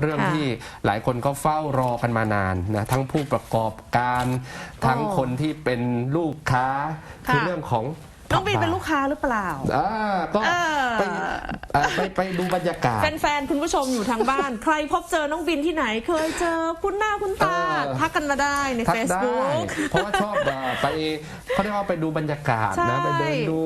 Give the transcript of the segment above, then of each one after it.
เรื่องค่ะที่หลายคนก็เฝ้ารอกันมานานนะทั้งผู้ประกอบการ ทั้งโอ้คนที่เป็นลูกค้าค่ะคือเรื่องของ น้องบินเป็นลูกค้าหรือเปล่า อ่าก็เออ ไปเอ่อไปไปดูบรรยากาศ แฟนๆ คุณผู้ชมอยู่ทางบ้าน ใครพบเจอน้องบินที่ไหน เคยเจอคุณหน้าคุณตา เออ ทักกันมาได้ใน ทักได้ Facebook เพราะว่าชอบเอ่อไปเขาเรียกว่าไปดูบรรยากาศนะใช่ไปเดินดู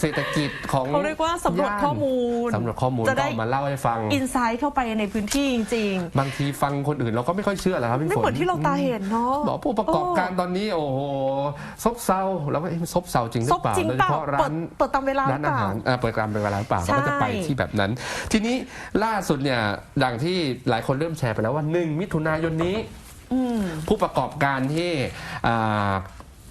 เศรษฐกิจของเขาเรียกว่าสำรวจย่นข้อมูลสำรวจข้อมูลจะก็ได้เอามาเล่าให้ฟัง อินไซต์เข้าไปในพื้นที่จริงบางทีฟังคนอื่นเราก็ไม่ค่อยเชื่อแหละครับๆพี่ไม่ฝนเหมือนที่เราตาเห็นเนาะ บอกผู้ประกอบการตอนนี้โอ้โหซบเซาแล้วก็เอ๊ะซบเซาจริงหรืซอบเปล่าจริงโดยเปเฉล่าพาะร้าเปิดนเปิดตามเวลาหรืร้าอนเปอาล่าหารเอ่อเปิดการเป็นเวลาหรือเปล่าใช่เราก็จะไปที่แบบนั้น ทีนี้ล่าสุดเนี่ยดังที่หลายคนเริ่มแชร์ไปแล้วว่า1มิถุนายนนี้อืมผู้ประกอบการที่อ่า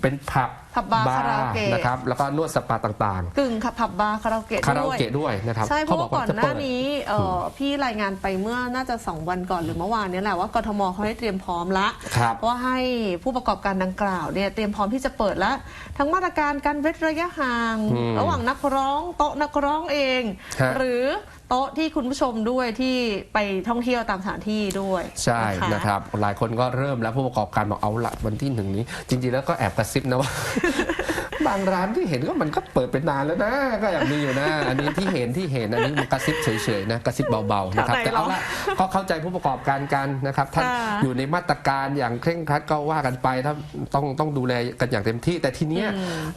เป็นผับ ผับบาร์คาราโอเกะนะครับแล้วก็นวดสปาต่างกึ่งขับผับบาร์คาราโอเกะๆคาราโอด้วยเกะด้วยนะครับใช่เพราะว่าก่อนหจะน้าเปิดนี้เอ่ออพี่รายงานไปเมื่อน่าจะ 2 วันก่อนหรือเมื่อวานเนี้แหละว่ากทมเขาให้เตรียมพร้อมละครับว่าให้ผู้ประกอบการดังกล่าวเนี่ยเตรียมพร้อมที่จะเปิดแล้วทั้งมาตรการการเว้นระยะห่างอืมระหว่างนักร้องโต๊ะนักร้องเองฮะหรือ โต๊ะที่คุณผู้ชมด้วยที่ไปท่องเที่ยวตามสถานที่ด้วยใช่นะครับ หลายคนก็เริ่มแล้วผู้ประกอบการบอกเอาละวันที่หนึ่งนี้ จริงๆแล้วก็แอบกระซิบนะว่า บางร้านที่เห็นก็มันก็เปิดเป็นนานแล้วนะ ก็แอบมีอยู่นะ อันนี้ที่เห็นที่เห็นอันนี้มันกระซิบเฉยๆนะกระซิบเบาๆนะครับไหนแต่เอาหรอละก็เข้าใจผู้ประกอบการกันนะครับท่านค่ะอยู่ในมาตรการอย่างเคร่งครัดก็ว่ากันไปถ้าต้องต้องดูแลกันอย่างเต็มที่ แต่ทีเนี้ย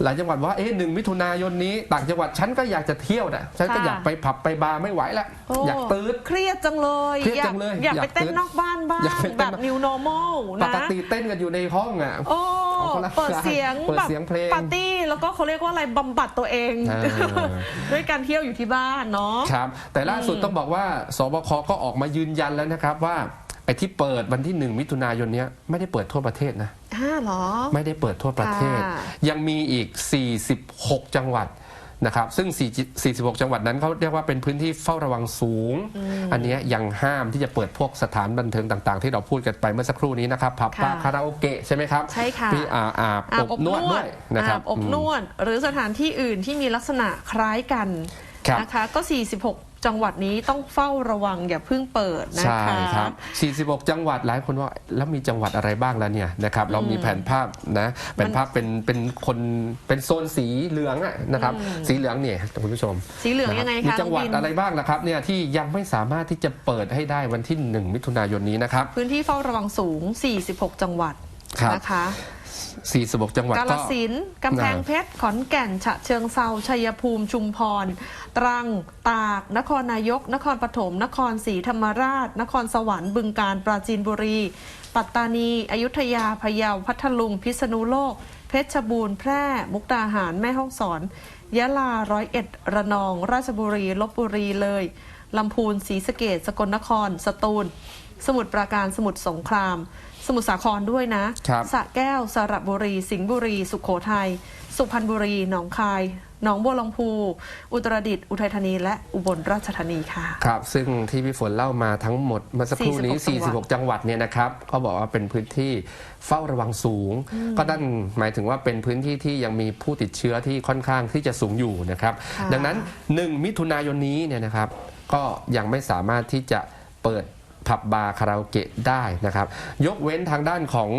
หลายจังหวัดว่าเอ๊ะหนึ่งมิถุนายนนี้ต่างจังหวัดฉันก็อยากจะเที่ยวนะฉันก็ค่ะอยากไปผับไปบาร์ไม่ไหวละโอ้อยากตื้นเครียดจังเลยเครียดจังเลยอยากอยากไปเต้นตื่นนอกบ้านบ้างอยากไปเต้นแบบ new normal ปนะกติเต้นกันอยู่ในห้องอะโอ้เอา คนละเปิดเสียงเปิดแบบเสียงเพลง ปาร์ตี้แล้วก็เขาเรียกว่าอะไรบำบัดตัวเอง เออ ด้วยการเที่ยวอยู่ที่บ้านเนาะ ครับ แต่ล่าสุดต้องบอกว่าสบคก็ออกมายืนยันแล้วนะครับว่าไอ้ที่เปิดวันที่ 1 มิถุนายนเนี้ยไม่ได้เปิดทั่วประเทศนะอ่าเหรอ ไม่ได้เปิดทั่วประเทศ ค่ะยังมีอีก 46 จังหวัด นะครับซึ่ง4 46 จังหวัดนั้นเขาเรียกว่าเป็นพื้นที่เฝ้าระวังสูง อันเนี้ยยังห้ามที่จะเปิดพวกสถานบันเทิงต่าง ๆ ที่เราพูดกันไปเมื่อสักครู่นี้นะครับผับบาร์ค่ะคาราโอเกะใช่ไหมครับใช่ค่ะที่อาอาบอาอบนวดด้วยนะครับอาบอบนวด หรือสถานที่อื่นที่มีลักษณะคล้ายกันครับนะคะก็ 46 จังหวัดนี้ต้องเฝ้าระวังอย่าเพิ่งเปิดนะใช่คะ ครับ 46 จังหวัดหลายคนว่าแล้วมีจังหวัดอะไรบ้างแล้วเนี่ยนะครับเรามีแผนภาพนะแผนภาพเป็นเป็นคนเป็นโซนสีเหลืองอะนะครับ สีเหลืองเนี่ยคุณผู้ชมสีเหลืองนะคยัรับงไงมีคะจังหวัดน้บิน อะไรบ้างล่ะครับเนี่ยที่ยังไม่สามารถที่จะเปิดให้ได้วันที่ 1 มิถุนายนนี้นะครับ พื้นที่เฝ้าระวังสูง 46 จังหวัดครับ นะคะ 46 จังหวัดกาฬก็ สินธุ์กำแพงเพชร ขอนแก่น ฉะเชิงเซาชัยภูมิ ชุมพร ตรัง ตาก นครนายก นครปฐม นครศรีธรรมราช นครสวรรค์ บึงกาฬปราจีนบุรี ปัตตานี อยุธยา พะเยา พัทลุง พิษณุโลก เพชรบูรณ์ แพร่ มุกดาหาร แม่ฮ่องสอน ยะลา ร้อยเอ็ด ระนอง ราชบุรี ลบบุรี เลย ลำพูน ศรีสะเกดสกลนคร สตูล สมุทรปราการ สมุทรสงคราม สมุทรสาครด้วยนะ ครับสระแก้ว สระบุรี สิงห์บุรี สุขโขทัย สุพรรณบุรี หนองคาย หนองบัวลำพู อุตรดิตถ์ อุทัยธานี และอุบลราชธานีค่ะ ครับ ซึ่งที่พี่ฝนเล่ามาทั้งหมดเมื่อสักครู่นี้ 46 46 จังหวัดเนี่ยนะครับเขาบอกว่าเป็นพื้นที่เฝ้าระวังสูง ก็นั่นหมายถึงว่าเป็นพื้นที่ที่ยังมีผู้ติดเชื้อที่ค่อนข้างที่จะสูงอยู่นะครับ ค่ะ ดังนั้น 1 มิถุนายนนี้เนี่ยนะครับ ก็ยังไม่สามารถที่จะเปิด ผับบาร์คาราโอเกะได้นะครับ ยกเว้นทางด้านของ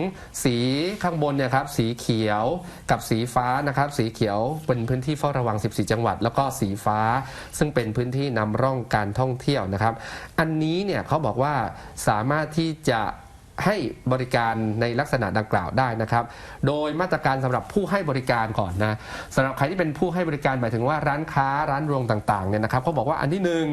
สีข้างบนเนี่ยครับสีเขียวกับสีฟ้านะครับ สีเขียวเป็นพื้นที่เฝ้าระวัง 14 จังหวัด แล้วก็สีฟ้า ซึ่งเป็นพื้นที่นำร่องการท่องเที่ยวนะครับ อันนี้เนี่ยเขาบอกว่าสามารถที่จะ ให้บริการในลักษณะดังกล่าวได้นะครับ โดยมาตรการสำหรับผู้ให้บริการก่อนนะสำหรับใครที่เป็นผู้ให้บริการหมายถึงว่าร้านค้าร้านรวงต่างๆเนี่ยนะครับเขาบอกว่าอันที่หนึ่ง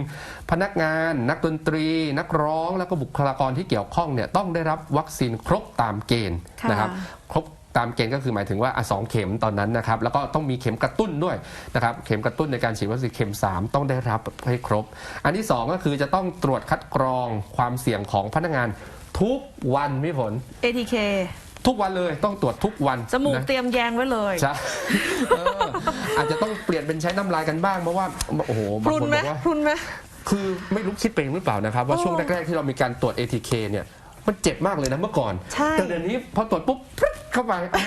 พนักงาน นักดนตรี นักร้อง แล้วก็บุคลากรที่เกี่ยวข้องเนี่ยต้องได้รับวัคซีนครบตามเกณฑ์ค่ะนะครับครบตามเกณฑ์ก็คือหมายถึงว่าอะสองเข็มตอนนั้นนะครับ แล้วก็ต้องมีเข็มกระตุ้นด้วยนะครับเข็มกระตุ้นในการฉีดวัคซีนเข็ม 3 ต้องได้รับให้ครบ อันที่ 2 ก็คือจะต้องตรวจคัดกรองความเสี่ยงของพนักงาน ทุกวันพี่ฝน ATK ทุกวันเลยต้องตรวจทุกวันจมูกนะเตรียมแยงไว้เลยใช่เอออาจจะต้องเปลี่ยนเป็นใช้น้ำลายกันบ้างเพราะว่าโอ้โหพบางรุนคนไหมบอกว่า พรุนไหม คือไม่รู้คิดไปเองหรือเปล่านะครับ ว่าโอ้ช่วงแรก ๆ ที่เรามีการตรวจ ATK เนี่ยมันเจ็บมากเลยนะเมื่อก่อน ใช่ แต่เดี๋ยวนี้พอตรวจปุ๊บพรึ๊ดเข้าไปอะ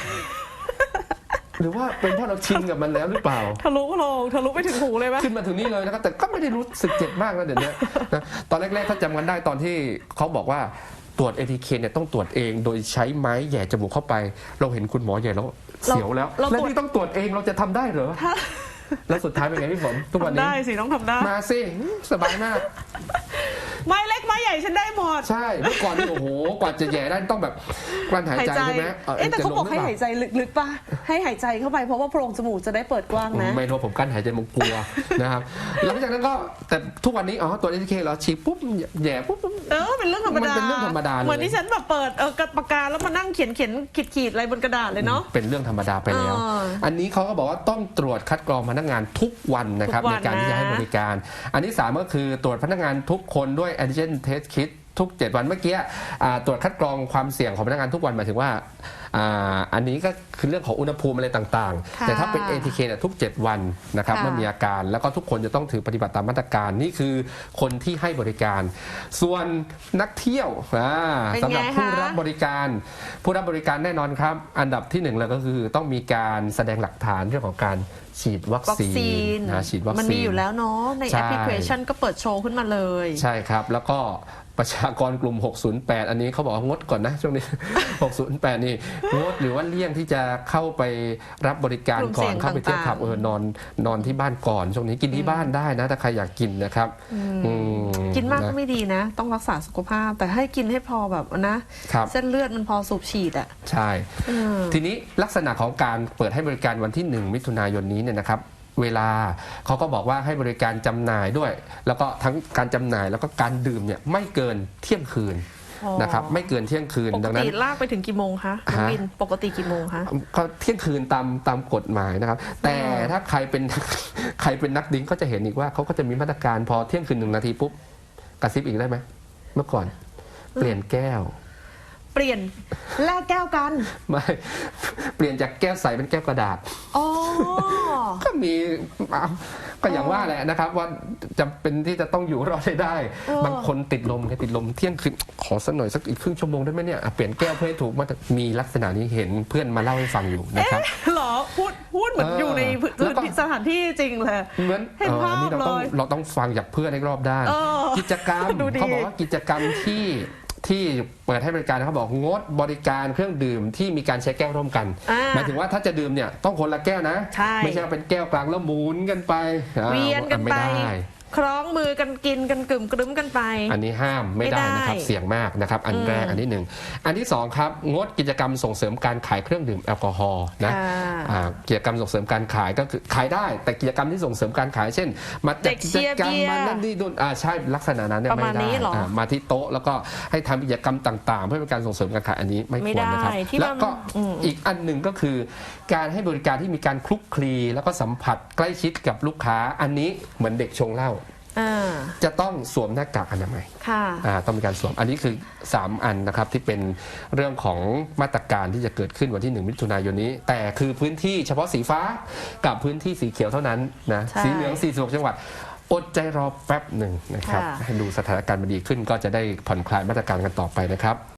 หรือว่าเป็นเพราะเราชินกับมันแล้วหรือเปล่า ทะลุโลงทะลุไปถึงหูเลยไหม ขึ้นมาถึงนี่เลยนะครับแต่ก็ไม่ได้รู้สึกเจ็บมากนะเดี๋ยวนี้นะตอนแรกๆถ้าจำกันได้ตอนที่เขาบอกว่า ตรวจ ATK เนี่ยต้องตรวจเองโดยใช้ไม้แหย่จมูกเข้าไป เราเห็นคุณหมอแหย่แล้วเสียวแล้ว เราแล้วตรวจ นี่ต้องตรวจเองเราจะทำได้เหรอถ้าแล้วสุดท้ายเป็นไงพี่ฝนทุกวันทำนี้ ได้สิต้องทำได้ มาสิ สบายมาก ไม้เล็กไม้ใหญ่ฉันได้หมด ใช่เมื่อก่อนนี่โอ้โหกว่าจะแหย่ได้ต้องแบบกลั้นหายใจใช่ไหมเอ๊ะแต่เขาบอกให้หายใจลึกๆป่ะให้หายใจเข้าไปเพราะว่าโพรงจมูกจะได้เปิดกว้างนะไม่รู้ผมกั้นหายใจมันกลัวนะครับหลังจากนั้นก็แต่ทุกวันนี้อ๋อตัว ATK เหราฉีดปุ๊บแหย่ปุ๊บเออเป็นเรื่องธรรมดามันเป็นเรื่องธรรมดาเลยเหมือนที่ฉันแบบเปิดเออกระปากกาแล้วมานั่งเขียนเขียนขีดขีดอะไรบนกระดาษเลยเนาะเป็นเรื่องธรรมดาไปแล้วเอออันนี้เขาก็บอกว่าต้องตรวจคัดกรองพนักงานทุกวันนะครับทุกวัในนการที่จะนะให้บริการ อันที่สามก็คือตรวจพนักงานทุกคนด้วย antigen test เทสคิด ก 7 วันเมื่อกี้อ่าตรวจคัดกรองความเสี่ยงของพนักงานทุกวันหมายถึงว่าอ่าอันนี้ก็คือเรื่องของอุณหภูมิอะไรต่างค่ะๆแต่ถ้าเป็น ATK เนี่ยทุก 7 วันนะครับค่ะเมื่อมีอาการแล้วก็ทุกคนจะต้องถือปฏิบัติตามมาตรการนี่คือคนที่ให้บริการ ส่วนนักเที่ยวอ่าเป็นสำหรับไงผู้คะรับบริการ ผู้รับบริการแน่นอนครับ อันดับที่หนึ่งเลยก็คือต้องมีการแสดงหลักฐานเรื่องของการฉีดวัควัคซีซีนนนะฉีดวัคซีน มันมีอยู่แล้วเนาะในใช่แอปพลิเคชันก็เปิดโชว์ขึ้นมาเลย ใช่ครับ แล้วก็ ประชากรกลุ่ม 608 อันนี้เขาบอกว่างดก่อนนะช่วงนี้ 608 นี่ งดหรือว่าเลี่ยงที่จะเข้าไปรับบริการกลุ่มก่เสี่อยนงเข้าไปเที่ยวต่างๆผับเออนอนนอนที่บ้านก่อนช่วงนี้กินที่บ้านได้นะถ้าใครอยากกินนะครับอืมกินมากก็ะไม่ดีนะ ต้องรักษาสุขภาพ แต่ให้กินให้พอแบบนะครับเส้นเลือดมันพอสูบฉีดอะใช่เออทีนี้ลักษณะของการเปิดให้บริการวันที่ 1 มิถุนายนนี้เนี่ยนะครับ เวลาเขาก็บอกว่าให้บริการจำหน่ายด้วย แล้วก็ทั้งการจำหน่ายแล้วก็การดื่มเนี่ยไม่เกินเที่ยงคืนอ๋อนะครับไม่เกินเที่ยงคืนปกดังนั้นติลากไปถึงกี่โมงคะน้องฮะบินปกติกี่โมงคะก็เที่ยงคืนตามตามกฎหมายนะครับ แต่อ๋อถ้าใครเป็นใครเป็นนักดิ้งก็จะเห็นอีกว่าเขาก็จะมีมาตรการพอเที่ยงคืนหนึ่งนาทีปุ๊บกระซิบอีกได้ไหมเมื่อก่อน เปลี่ยนแก้ว เปลี่ยนแลกแก้วกัน ไม่ เปลี่ยนจากแก้วใสเป็นแก้วกระดาษ อ๋อ ก็มีเอาก็อย่างว่าแหละนะครับ ว่าจำเป็นที่จะต้องอยู่รอดให้ได้ เออ บางคนติดลมไงติดลมเที่ยงคืนขอสักหน่อยสักอีกครึ่งชั่วโมงได้ไหมเนี่ยอะเปลี่ยนแก้วเพื่อให้ถูกมาตรมีลักษณะนี้เห็นเพื่อนมาเล่าให้ฟังอยู่นะครับ เหรอพูดพูดเหมือนเออออยู่ในพื้แล้วก็นที่สถานที่จริงเลย เหมือนเห็นภาพอัเราต้องเลยเราต้องฟังจากเพื่อนให้รอบด้านเออกิจกรรมดูดี เขาบอกว่ากิจกรรมที่ ที่เปิดให้บริการเขาบอกงดบริการเครื่องดื่มที่มีการใช้แก้วร่วมกัน อ่าหมายถึงว่าถ้าจะดื่มเนี่ยต้องคนละแก้วนะ ใช่ไม่ใช่ว่าเป็นแก้วกลางแล้วหมุนกันไปอ่าเวียนกันไม่ไปได้ คล้องมือกันกินกันกลุ่มกรึ้มกันไป อันนี้ห้ามไม่ได้ไม่ได้นะครับเสี่ยงมากนะครับ อันอืมแรกอันที่หนึ่งอันที่สองครับงดกิจกรรมส่งเสริมการขายเครื่องดื่มแอลกอฮอล์นะค่ะอ่ากิจกรรมส่งเสริมการขายก็คือขายได้ แต่กิจกรรมที่ส่งเสริมการขายเช่น มาจัเด็ดกกิเชีจยร์กรรมเบียร์มานั่นนี่นู่นอ่าใช่ลักษณะนั้นเนี่ยประไม่มาณได้นี้เหรออ่ามาที่โต๊ะแล้วก็ให้ทำกิจกรรมต่าง ๆ เพื่อเป็นการส่งเสริมการขายอันนี้ไม่ไม่ควรนะครับได้ที่แล้วก็มันอืมอีกอันหนึ่งก็คือการให้บริการที่มีการคลุกคลีแล้วก็สัมผัสใกล้ชิดกับลูกค้าอันนี้เหมือนเด็กชงเหล้า อ่า จะต้องสวมหน้ากากอนามัยค่ะ อ่าต้องมีการสวม อันนี้คือ 3 อันนะครับที่เป็นเรื่องของมาตรการที่จะเกิดขึ้นวันที่ 1 มิถุนายนนี้ แต่คือพื้นที่เฉพาะสีฟ้ากับพื้นที่สีเขียวเท่านั้นนะใช่สีเหลือง46จังหวัดอดใจรอแป๊บหนึ่งนะครับค่ะ ให้ดูสถานการณ์มันดีขึ้นก็จะได้ผ่อนคลายมาตรการกันต่อไปนะครับ